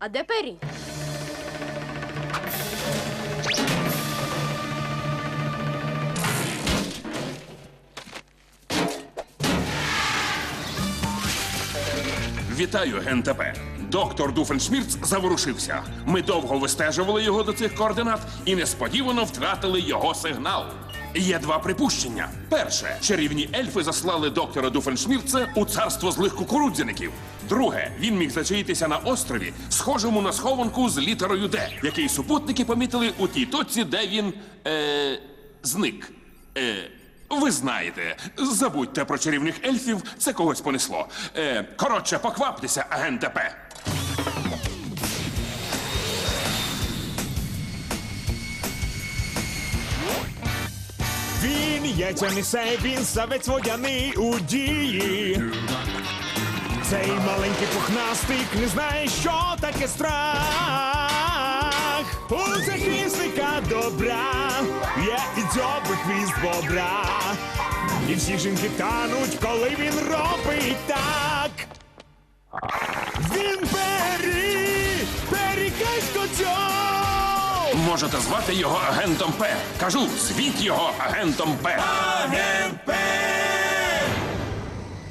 А де Пері? Вітаю, ГНТП. Доктор Дуфеншмірц заворушився. Ми довго вистежували його до цих координат і несподівано втратили його сигнал. Є два припущення. Перше, чарівні ельфи заслали доктора Дуфеншмірца у царство злих кукурудзяників. Друге, він міг зачаїтися на острові, схожому на схованку з літерою Д, який супутники помітили у тій точці, де він е, зник. Е, ви знаєте, забудьте про чарівних ельфів, це когось понесло. Е, коротше, покваптеся, агент ДП. Він є тянise, він савець водяний у дії. Цей маленький пухнастик не знає, що таке страх. У захисника добра є і добрий хвіст бобра. І всі жінки тануть, коли він робить так. Він Можете звати його агентом П. Кажу, звіть його агентом П. Агент!